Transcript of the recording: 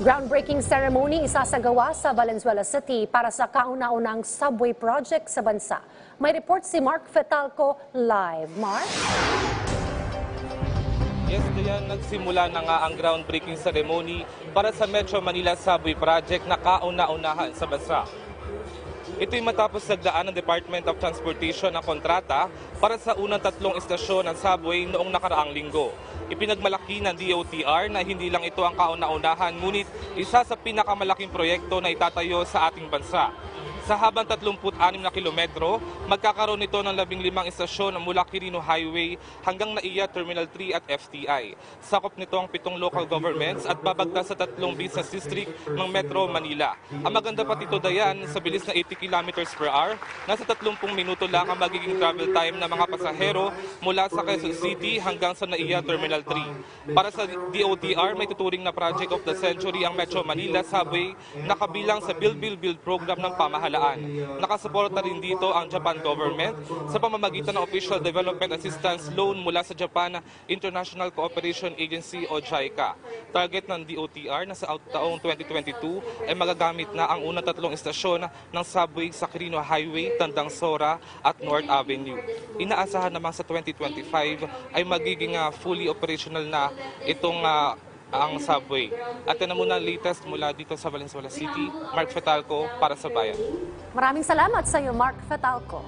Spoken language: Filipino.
Groundbreaking ceremony isasagawa sa Valenzuela City para sa kauna-unang subway project sa bansa. May report si Mark Fetalco live. Mark? Yes, Dayan, nagsimula na nga ang groundbreaking ceremony para sa Metro Manila Subway Project na kauna-unahan sa bansa. Ito'y matapos nagdaan ng Department of Transportation ng kontrata para sa unang tatlong istasyon ng subway noong nakaraang linggo. Ipinagmalaki ng DOTR na hindi lang ito ang kauna-unahan, ngunit isa sa pinakamalaking proyekto na itatayo sa ating bansa. Sa habang 36 na kilometro, magkakaroon nito ng 15 istasyon mula Quirino Highway hanggang Naiya Terminal 3 at FTI. Sakop nito ang pitong local governments at babagta sa tatlong business district ng Metro Manila. Ang maganda pa dito dayan, sa bilis na 80 kilometers per hour, nasa 30 minuto lang ang magiging travel time ng mga pasahero mula sa Quezon City hanggang sa Naiya Terminal 3. Para sa DOTR, may tuturing na project of the century ang Metro Manila Subway na kabilang sa Build Build Build program ng pamahalaan. Nakasuporta rin dito ang Japan government sa pamamagitan ng Official Development Assistance Loan mula sa Japan International Cooperation Agency o JICA. Target ng DOTR na sa taong 2022 ay magagamit na ang unang tatlong istasyon ng subway sa Quirino Highway, Tandang Sora at North Avenue. Inaasahan naman sa 2025 ay magiging ah, fully operational na itong ah, ang subway. At yan na muna latest mula dito sa Valenzuela City. Mark Fetalco para sa Bayan. Maraming salamat sa iyo, Mark Fetalco.